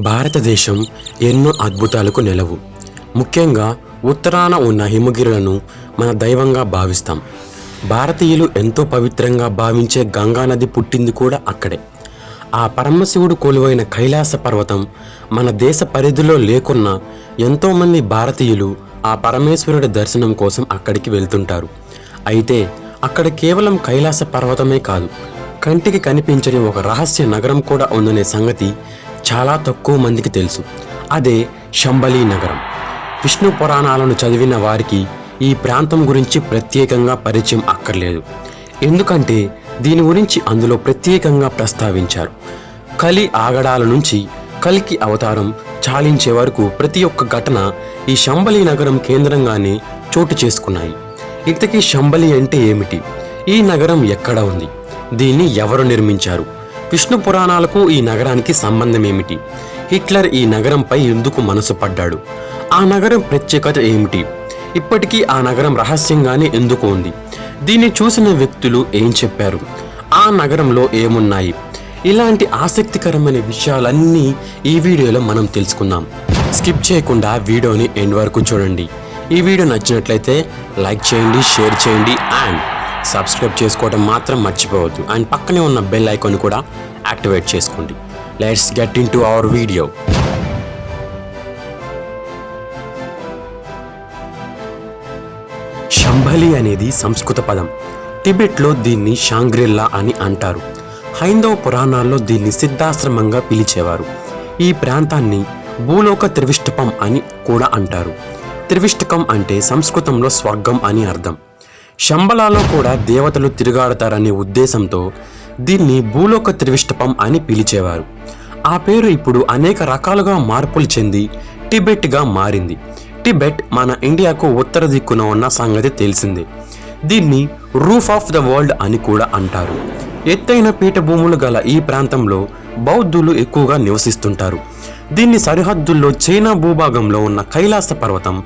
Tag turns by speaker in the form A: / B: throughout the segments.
A: భారతదేశం ఎన్నో అద్భుతాలకు నెలవు. ముఖ్యంగా ఉత్తరాన ఉన్న హిమగిరులను మన దైవంగా భావిస్తాం. భారతీయులు ఎంతో పవిత్రంగా భావించే గంగానది పుట్టింది కూడా అక్కడే. ఆ పరమశివుడు కొలువైన కైలాస పర్వతం మన దేశ పరిధిలో లేకున్నా ఎంతోమంది భారతీయులు ఆ పరమేశ్వరుడి దర్శనం కోసం అక్కడికి వెళ్తుంటారు. అయితే అక్కడ కేవలం కైలాస పర్వతమే కాదు కంటికి కనిపించని ఒక రహస్య నగరం కూడా ఉందనే సంగతి చాలా తక్కువ మందికి తెలుసు. అదే శంబలి నగరం. విష్ణు పురాణాలను చదివిన వారికి ఈ ప్రాంతం గురించి ప్రత్యేకంగా పరిచయం అక్కర్లేదు. ఎందుకంటే దీని గురించి అందులో ప్రత్యేకంగా ప్రస్తావించారు. కలి ఆగడాల నుంచి కలికి అవతారం చాలించే వరకు ప్రతి ఒక్క ఘటన ఈ శంబలి నగరం కేంద్రంగానే చోటు చేసుకున్నాయి. ఇంతకీ శంబలి అంటే ఏమిటి? ఈ నగరం ఎక్కడ ఉంది? దీన్ని ఎవరు నిర్మించారు? విష్ణు పురాణాలకు ఈ నగరానికి సంబంధం ఏమిటి హిట్లర్ ఈ నగరంపై ఎందుకు మనసు పడ్డాడు? ఆ నగరం ప్రత్యేకత ఏమిటి? ఇప్పటికీ ఆ నగరం రహస్యంగానే ఎందుకు ఉంది? దీన్ని చూసిన వ్యక్తులు ఏం చెప్పారు? ఆ నగరంలో ఏమున్నాయి? ఇలాంటి ఆసక్తికరమైన విషయాలన్నీ ఈ వీడియోలో మనం తెలుసుకుందాం. స్కిప్ చేయకుండా వీడియోని ఎండ్ వరకు చూడండి. ఈ వీడియో నచ్చినట్లయితే లైక్ చేయండి షేర్ చేయండి అండ్ సబ్స్క్రైబ్ చేసుకోవడం మాత్రం మర్చిపోవద్దు. అండ్ పక్కనే ఉన్న బెల్ ఐకాన్ కూడా యాక్టివేట్ చేసుకోండి. Let's get into our video Shambhali అనేది సంస్కృత పదం. టిబెట్లో దీన్ని షాంగ్రిల్లా అని అంటారు. హైందవ పురాణాల్లో దీన్ని సిద్ధాశ్రమంగా పిలిచేవారు. ఈ ప్రాంతాన్ని భూలోక త్రివిష్టపం అని కూడా అంటారు. త్రివిష్టకం అంటే సంస్కృతంలో స్వర్గం అని అర్థం. శంబలాలో కూడా దేవతలు తిరుగాడతారనే ఉద్దేశంతో దీన్ని భూలోక త్రివిష్టపం అని పిలిచేవారు. ఆ పేరు ఇప్పుడు అనేక రకాలుగా మార్పులు చెంది టిబెట్గా మారింది. టిబెట్ మన ఇండియాకు ఉత్తర దిక్కున ఉన్న సంగతి తెలిసిందే. దీన్ని రూఫ్ ఆఫ్ ద వరల్డ్ అని కూడా అంటారు. ఎత్తైన పీఠభూములు గల ఈ ప్రాంతంలో బౌద్ధులు ఎక్కువగా నివసిస్తుంటారు. దీన్ని సరిహద్దుల్లో చైనా భూభాగంలో ఉన్న కైలాస పర్వతం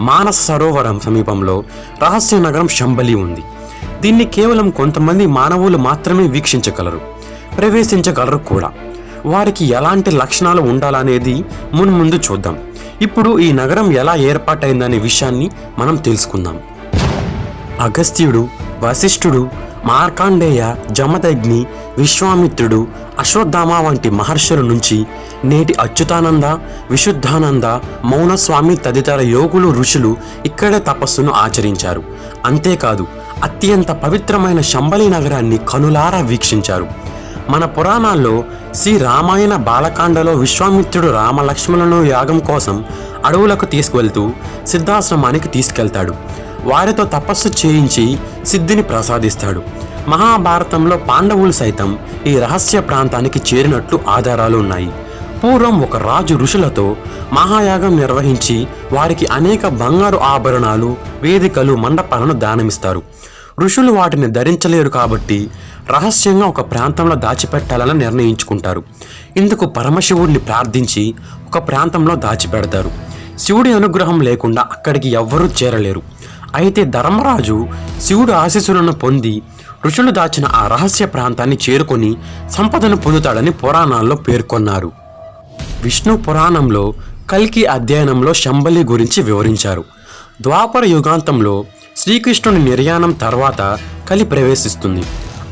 A: మానస సరోవరం సమీపంలో రహస్య నగరం శంబలి ఉంది. దీన్ని కేవలం కొంతమంది మానవులు మాత్రమే వీక్షించగలరు. ప్రవేశించగలరు కూడా. వారికి ఎలాంటి లక్షణాలు ఉండాలనేది మున్ముందు చూద్దాం. ఇప్పుడు ఈ నగరం ఎలా ఏర్పాటైందనే విషయాన్ని మనం తెలుసుకుందాం. అగస్త్యుడు వశిష్ఠుడు మార్కాండేయ జమదగ్ని విశ్వామిత్రుడు అశ్వత్థామ వంటి మహర్షుల నుంచి నేటి అచ్యుతానంద విశుద్ధానంద మౌనస్వామి తదితర యోగులు ఋషులు ఇక్కడే తపస్సును ఆచరించారు. అంతేకాదు అత్యంత పవిత్రమైన శంబలి నగరాన్ని కనులారా వీక్షించారు. మన పురాణాల్లో శ్రీ రామాయణ బాలకాండలో విశ్వామిత్రుడు రామలక్ష్మణులను యాగం కోసం అడవులకు తీసుకువెళ్తూ సిద్ధాశ్రమానికి తీసుకెళ్తాడు. వారితో తపస్సు చేయించి సిద్ధిని ప్రసాదిస్తాడు. మహాభారతంలో పాండవులు సైతం ఈ రహస్య ప్రాంతానికి చేరినట్లు ఆధారాలు ఉన్నాయి. పూర్వం ఒక రాజు ఋషులతో మహాయాగం నిర్వహించి వారికి అనేక బంగారు ఆభరణాలు వేదికలు మండపాలను దానమిస్తారు. ఋషులు వాటిని ధరించలేరు కాబట్టి రహస్యంగా ఒక ప్రాంతంలో దాచిపెట్టాలని నిర్ణయించుకుంటారు. ఇందుకు పరమశివుడిని ప్రార్థించి ఒక ప్రాంతంలో దాచిపెడతారు. శివుడి అనుగ్రహం లేకుండా అక్కడికి ఎవ్వరూ చేరలేరు. అయితే ధర్మరాజు శివుడు ఆశీస్సులను పొంది ఋషులు దాచిన ఆ రహస్య ప్రాంతాన్ని చేరుకొని సంపదను పొందుతాడని పురాణాల్లో పేర్కొన్నారు. విష్ణు పురాణంలో కల్కి అధ్యయనంలో శంబలి గురించి వివరించారు. ద్వాపర యుగాంతంలో శ్రీకృష్ణుని నిర్యాణం తర్వాత కలి ప్రవేశిస్తుంది.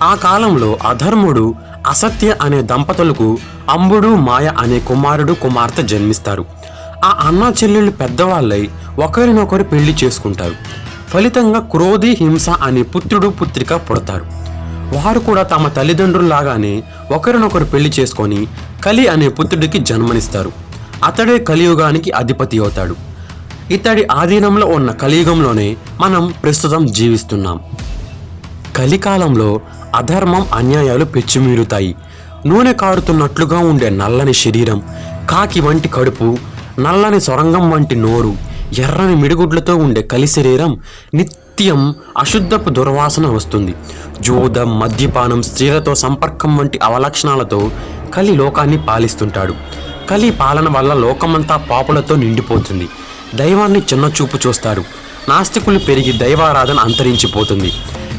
A: ఆ కాలంలో అధర్ముడు అసత్య అనే దంపతులకు అంబుడు మాయ అనే కుమారుడు కుమార్తె జన్మిస్తారు. ఆ అన్నా చెల్లెళ్ళు పెద్దవాళ్ళై ఒకరినొకరు పెళ్ళి చేసుకుంటారు. ఫలితంగా క్రోధి హింస అనే పుత్రుడు పుత్రిక పుడతారు. వారు కూడా తమ తల్లిదండ్రుల్లాగానే ఒకరినొకరు పెళ్ళి చేసుకొని కలి అనే పుత్రుడికి జన్మనిస్తారు. అతడే కలియుగానికి అధిపతి అవుతాడు. ఇతడి ఆధీనంలో ఉన్న కలియుగంలోనే మనం ప్రస్తుతం జీవిస్తున్నాం. కలికాలంలో అధర్మం అన్యాయాలు పెచ్చుమీరుతాయి. నూనె కారుతున్నట్లుగా ఉండే నల్లని శరీరం కాకి వంటి కడుపు నల్లని సొరంగం వంటి నోరు ఎర్రని మిడిగుడ్లతో ఉండే కలి శరీరం నిత్యం అశుద్ధపు దుర్వాసన వస్తుంది. జూదం మద్యపానం స్త్రీలతో సంపర్కం వంటి అవలక్షణాలతో కలి లోకాన్ని పాలిస్తుంటాడు. కలి పాలన వల్ల లోకమంతా పాపులతో నిండిపోతుంది. దైవాన్ని చిన్న చూపు చూస్తారు నాస్తికులు పెరిగి దైవారాధన అంతరించిపోతుంది.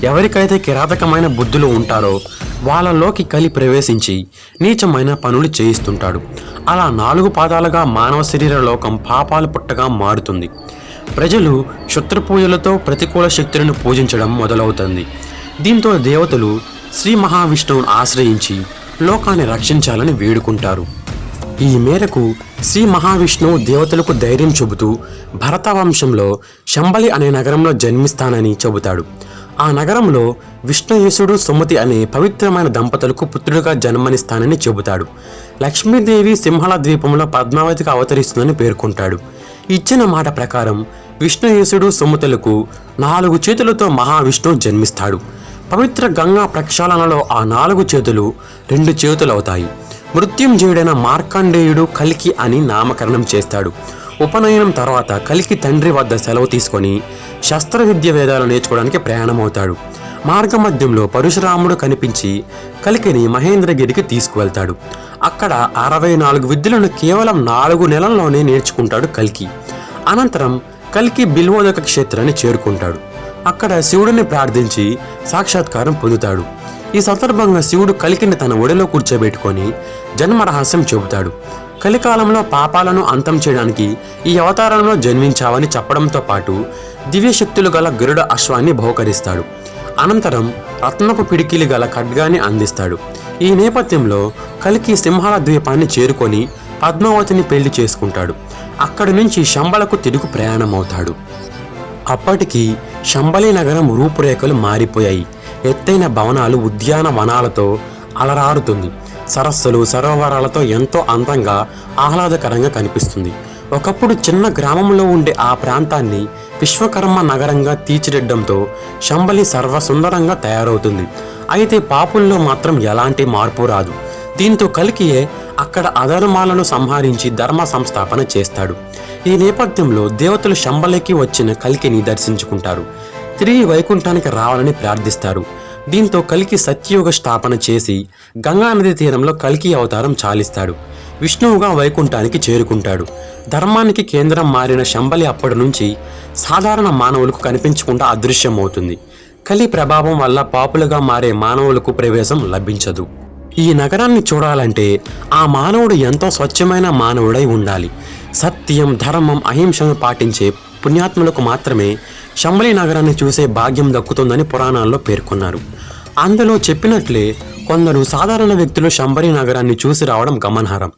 A: ఎవరికైతే కిరాతకమైన బుద్ధులు ఉంటారో వాళ్ళలోకి కలి ప్రవేశించి నీచమైన పనులు చేయిస్తుంటాడు. అలా నాలుగు పాదాలుగా మానవ శరీర లోకం పాపాలు పుట్టగా మారుతుంది. ప్రజలు క్షుత్రపూజలతో ప్రతికూల శక్తులను పూజించడం మొదలవుతుంది. దీంతో దేవతలు శ్రీ మహావిష్ణువును ఆశ్రయించి లోకాన్ని రక్షించాలని వేడుకుంటారు. ఈ మేరకు శ్రీ మహావిష్ణువు దేవతలకు ధైర్యం చెబుతూ భరత వంశంలో శంబలి అనే నగరంలో జన్మిస్తానని చెబుతాడు. ఆ నగరంలో విష్ణుయేశుడు సుమతి అనే పవిత్రమైన దంపతులకు పుత్రుడిగా జన్మనిస్తానని చెబుతాడు. లక్ష్మీదేవి సింహళ ద్వీపంలో పద్మావతికి అవతరిస్తుందని పేర్కొంటాడు. ఇచ్చిన మాట ప్రకారం విష్ణుయేశుడు సుమతులకు నాలుగు చేతులతో మహావిష్ణువు జన్మిస్తాడు. పవిత్ర గంగా ప్రక్షాళనలో ఆ నాలుగు చేతులు రెండు చేతులవుతాయి. మృత్యుంజయుడైన మార్కండేయుడు కలికి అని నామకరణం చేస్తాడు. ఉపనయనం తర్వాత కలికి తండ్రి వద్ద సెలవు తీసుకొని శస్త్ర విద్య వేదాలు నేర్చుకోవడానికి ప్రయాణమవుతాడు. మార్గమధ్యంలో పరశురాముడు కనిపించి కలికిని మహేంద్రగిరికి తీసుకువెళ్తాడు. అక్కడ అరవై నాలుగు విద్యలను కేవలం నాలుగు నెలల్లోనే నేర్చుకుంటాడు కల్కి. అనంతరం కల్కి బిల్వోదక క్షేత్రాన్ని చేరుకుంటాడు. అక్కడ శివుడిని ప్రార్థించి సాక్షాత్కారం పొందుతాడు. ఈ సందర్భంగా శివుడు కలికిని తన ఒడిలో కూర్చోబెట్టుకొని జన్మ రహస్యం చెబుతాడు. కలికాలంలో పాపాలను అంతం చేయడానికి ఈ అవతారంలో జన్మించావని చెప్పడంతో పాటు దివ్యశక్తులు గల గరుడ అశ్వాన్ని బహుకరిస్తాడు. అనంతరం రత్నపు పిడికిలి గల ఖడ్గాన్ని అందిస్తాడు. ఈ నేపథ్యంలో కలికి సింహాల ద్వీపాన్ని చేరుకొని పద్మావతిని పెళ్ళి చేసుకుంటాడు. అక్కడి నుంచి శంబలకు తిరుగు ప్రయాణమవుతాడు. అప్పటికి శంబలి నగరం రూపురేఖలు మారిపోయాయి. ఎత్తైన భవనాలు ఉద్యానవనాలతో అలరారుతుంది. సరస్సులు సరోవరాలతో ఎంతో అందంగా ఆహ్లాదకరంగా కనిపిస్తుంది. ఒకప్పుడు చిన్న గ్రామంలో ఉండే ఆ ప్రాంతాన్ని విశ్వకర్మ నగరంగా తీర్చిదిద్దడంతో శంబలి సర్వసుందరంగా తయారవుతుంది. అయితే పాపుల్లో మాత్రం ఎలాంటి మార్పు రాదు. దీంతో కలికియే అక్కడ అధర్మాలను సంహరించి ధర్మ సంస్థాపన చేస్తాడు. ఈ నేపథ్యంలో దేవతలు శంబలికి వచ్చిన కలికిని దర్శించుకుంటారు. తిరిగి వైకుంఠానికి రావాలని ప్రార్థిస్తారు. దీంతో కలికి సత్యయుగ స్థాపన చేసి గంగానది తీరంలో కలికి అవతారం చాలిస్తాడు. విష్ణువుగా వైకుంఠానికి చేరుకుంటాడు. ధర్మానికి కేంద్రం మారిన శంబలి అప్పటి నుంచి సాధారణ మానవులకు కనిపించకుండా అదృశ్యమవుతుంది. కలి ప్రభావం వల్ల పాపులుగా మారే మానవులకు ప్రవేశం లభించదు. ఈ నగరాన్ని చూడాలంటే ఆ మానవుడు ఎంతో స్వచ్ఛమైన మానవుడై ఉండాలి. సత్యం ధర్మం అహింసను పాటించే పుణ్యాత్ములకు మాత్రమే శంబలి నగరాన్ని చూసే భాగ్యం దక్కుతుందని పురాణాల్లో పేర్కొన్నారు. అందులో చెప్పినట్లే కొందరు సాధారణ వ్యక్తులు శంబరి నగరాన్ని చూసి రావడం గమనార్హం.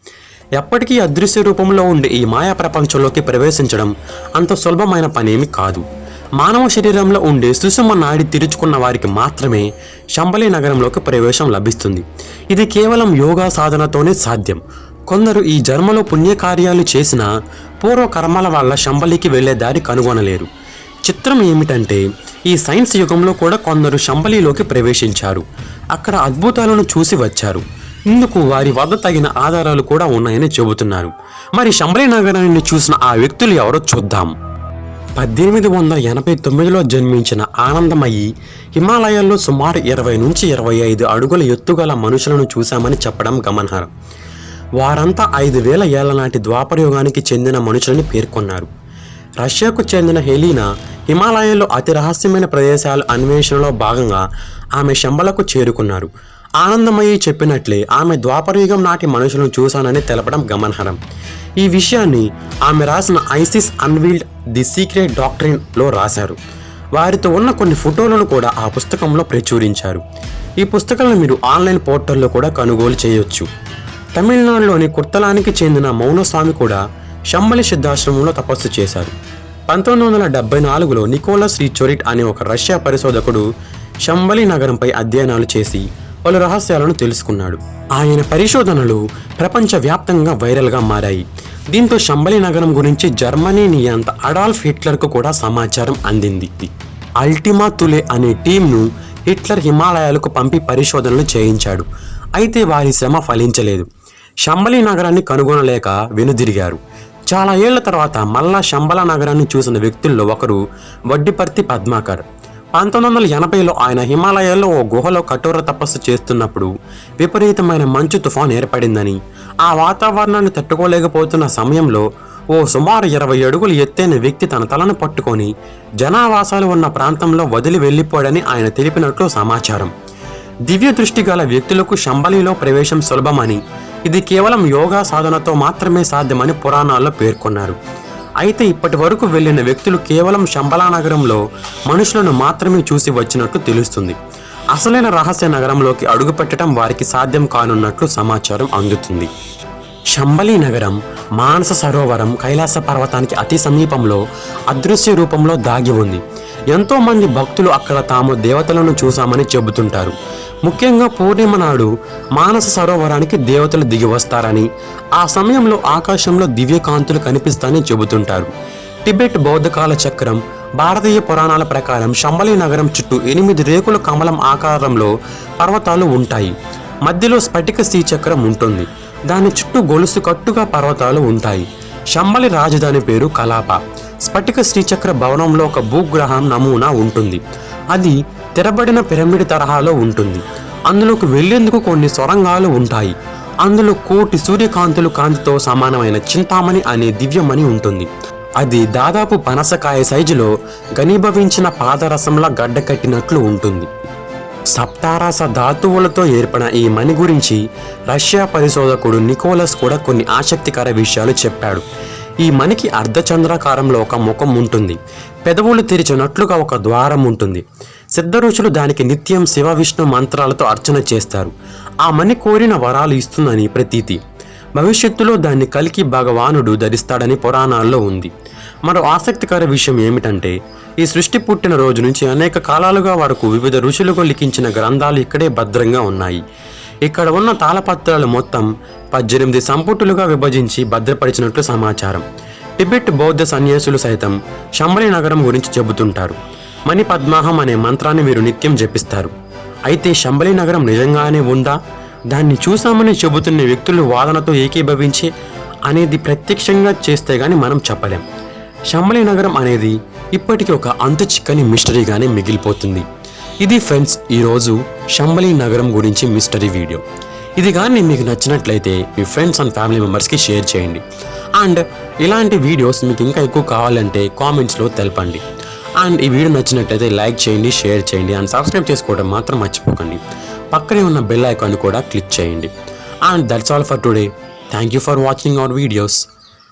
A: ఎప్పటికీ అదృశ్య రూపంలో ఉండే ఈ మాయా ప్రపంచంలోకి ప్రవేశించడం అంత సులభమైన పనేమి కాదు. మానవ శరీరంలో ఉండే సుషుమ నాడి తెరుచుకున్న వారికి మాత్రమే శంబలి నగరంలోకి ప్రవేశం లభిస్తుంది. ఇది కేవలం యోగా సాధనతోనే సాధ్యం. కొందరు ఈ జన్మలో పుణ్యకార్యాలు చేసిన పూర్వ కర్మల వల్ల శంబలికి వెళ్ళే దారి కనుగొనలేరు. చిత్రం ఏమిటంటే ఈ సైన్స్ యుగంలో కూడా కొందరు శంబలిలోకి ప్రవేశించారు. అక్కడ అద్భుతాలను చూసి వచ్చారు. ఇందుకు వారి వద్ద తగిన ఆధారాలు కూడా ఉన్నాయని చెబుతున్నారు. మరి శంబలి నగరాన్ని చూసిన ఆ వ్యక్తులు ఎవరో చూద్దాం. పద్దెనిమిది వందల ఎనభై తొమ్మిదిలో జన్మించిన ఆనందమయ్యి హిమాలయాల్లో సుమారు ఇరవై నుంచి ఇరవై ఐదు అడుగుల ఎత్తుగల మనుషులను చూశామని చెప్పడం గమనార్హం. వారంతా ఐదు వేల ఏళ్ళ నాటి ద్వాపరయుగానికి చెందిన మనుషులని పేర్కొన్నారు. రష్యాకు చెందిన హెలీనా హిమాలయాల్లో అతి రహస్యమైన ప్రదేశాల అన్వేషణలో భాగంగా ఆమె శంబలకు చేరుకున్నారు. ఆనందమయ్యి చెప్పినట్లే ఆమె ద్వాపరయుగం నాటి మనుషులను చూశానని తెలపడం గమనార్హం. ఈ విషయాన్ని ఆమె రాసిన ఐసిస్ అన్వీల్డ్ ది సీక్రెట్ డాక్టరీన్లో రాశారు. వారితో ఉన్న కొన్ని ఫోటోలను కూడా ఆ పుస్తకంలో ప్రచురించారు. ఈ పుస్తకాలను మీరు ఆన్లైన్ పోర్టల్లో కూడా కొనుగోలు చేయొచ్చు. తమిళనాడులోని కుర్తలానికి చెందిన మౌనస్వామి కూడా షమ్మలి సిద్ధాశ్రమంలో తపస్సు చేశారు. పంతొమ్మిది వందల డెబ్బై నాలుగులో నికోలస్ రీచోరిట్ అనే ఒక రష్యా పరిశోధకుడు షంబలి నగరంపై అధ్యయనాలు చేసి పలు రహస్యాలను తెలుసుకున్నాడు. ఆయన పరిశోధనలు ప్రపంచవ్యాప్తంగా వైరల్గా మారాయి. దీంతో షంబలి నగరం గురించి జర్మనీ నియంత అడాల్ఫ్ హిట్లర్కు కూడా సమాచారం అందింది. అల్టిమా తులే అనే టీంను హిట్లర్ హిమాలయాలకు పంపి పరిశోధనలు చేయించాడు. అయితే వారి శ్రమ ఫలించలేదు. షంబలి నగరాన్ని కనుగొనలేక వెనుదిరిగారు. చాలా ఏళ్ళ తర్వాత మల్లా శంబల నగరాన్ని చూసిన వ్యక్తుల్లో ఒకరు వడ్డిపర్తి పద్మాకర్. పంతొమ్మిది వందల ఎనభైలో ఆయన హిమాలయాల్లో ఓ గుహలో కఠోర తపస్సు చేస్తున్నప్పుడు విపరీతమైన మంచు తుఫాన్ ఏర్పడిందని ఆ వాతావరణాన్ని తట్టుకోలేకపోతున్న సమయంలో ఓ సుమారు ఇరవై అడుగులు ఎత్తైన వ్యక్తి తన తలను పట్టుకొని జనావాసాలు ఉన్న ప్రాంతంలో వదిలి వెళ్ళిపోయాడని ఆయన తెలిపినట్లు సమాచారం. దివ్య దృష్టి గల వ్యక్తులకు శంబలిలో ప్రవేశం సులభమని ఇది కేవలం యోగా సాధనతో మాత్రమే సాధ్యమని పురాణాల్లో పేర్కొన్నారు. అయితే ఇప్పటి వరకు వెళ్ళిన వ్యక్తులు కేవలం శంబలా నగరంలో మనుషులను మాత్రమే చూసి వచ్చినట్లు తెలుస్తుంది. అసలైన రహస్య నగరంలోకి అడుగుపెట్టడం వారికి సాధ్యం కానున్నట్లు సమాచారం అందుతుంది. శంబలి నగరం మానస సరోవరం కైలాస పర్వతానికి అతి సమీపంలో అదృశ్య రూపంలో దాగి ఉంది. ఎంతోమంది భక్తులు అక్కడ తాము దేవతలను చూశామని చెబుతుంటారు. ముఖ్యంగా పూర్ణిమ నాడు మానస సరోవరానికి దేవతలు దిగి వస్తారని ఆ సమయంలో ఆకాశంలో దివ్యకాంతులు కనిపిస్తాయని చెబుతుంటారు. టిబెట్ బౌద్ధకాల చక్రం భారతీయ పురాణాల ప్రకారం శంబలి నగరం చుట్టూ ఎనిమిది రేకుల కమలం ఆకారంలో పర్వతాలు ఉంటాయి. మధ్యలో స్ఫటిక శ్రీచక్రం ఉంటుంది. దాని చుట్టూ గొలుసు కట్టుగా పర్వతాలు ఉంటాయి. శంబలి రాజధాని పేరు కలాప. స్ఫటిక శ్రీచక్ర భవనంలో ఒక భూగ్రహం నమూనా ఉంటుంది. అది తెరబడిన పిరమిడ్ తరహాలో ఉంటుంది. అందులోకి వెళ్ళేందుకు కొన్ని సొరంగాలు ఉంటాయి. అందులో కోటి సూర్యకాంతులు కాంతితో సమానమైన చింతామణి అనే దివ్యమణి ఉంటుంది. అది దాదాపు పనసకాయ సైజులో ఘనీభవించిన పాదరసంలా గడ్డకట్టినట్లు ఉంటుంది. సప్తారాస ధాతువులతో ఏర్పడిన ఈ మణి గురించి రష్యా పరిశోధకుడు నికోలస్ కూడా కొన్ని ఆసక్తికర విషయాలు చెప్పాడు. ఈ మణికి అర్ధచంద్రాకారంలో ఒక ముఖం ఉంటుంది. పెదవులు తెరిచినట్లుగా ఒక ద్వారం ఉంటుంది. సిద్ధ ఋషులు దానికి నిత్యం శివ విష్ణు మంత్రాలతో అర్చన చేస్తారు. ఆ మణి కోరిన వరాలు ఇస్తుందని ప్రతీతి. భవిష్యత్తులో దాన్ని కలికి భగవానుడు ధరిస్తాడని పురాణాల్లో ఉంది. మరో ఆసక్తికర విషయం ఏమిటంటే ఈ సృష్టి పుట్టిన రోజు నుంచి అనేక కాలాలుగా వరకు వివిధ ఋషులకు లిఖించిన గ్రంథాలు ఇక్కడే భద్రంగా ఉన్నాయి. ఇక్కడ ఉన్న తాళపత్రాలు మొత్తం పద్దెనిమిది సంపుటులుగా విభజించి భద్రపరిచినట్లు సమాచారం. టిబెట్ బౌద్ధ సన్యాసులు సైతం శంబలి నగరం గురించి చెబుతుంటారు. మణి పద్మాహం అనే మంత్రాన్ని వీరు నిత్యం జపిస్తారు. అయితే శంబలి నగరం నిజంగానే ఉందా? దాన్ని చూసామని చెబుతున్న వ్యక్తులు వాదనతో ఏకీభవించే అనేది ప్రత్యక్షంగా చేస్తే గాని మనం చెప్పలేం. శంబలి నగరం అనేది ఇప్పటికీ ఒక అంత చిక్కని మిస్టరీగానే మిగిలిపోతుంది. ఇది ఫ్రెండ్స్ ఈరోజు శంబలి నగరం గురించి మిస్టరీ వీడియో. ఇది కానీ మీకు నచ్చినట్లయితే మీ ఫ్రెండ్స్ అండ్ ఫ్యామిలీ మెంబర్స్కి షేర్ చేయండి. అండ్ ఇలాంటి వీడియోస్ మీకు ఇంకా ఎక్కువ కావాలంటే కామెంట్స్లో తెలపండి. అండ్ ఈ వీడియో నచ్చినట్లయితే లైక్ చేయండి షేర్ చేయండి అండ్ సబ్స్క్రైబ్ చేసుకోవడం మాత్రం మర్చిపోకండి. పక్కనే ఉన్న బెల్ ఐకాన్ కూడా క్లిక్ చేయండి. And that's all for today. Thank you for watching our videos.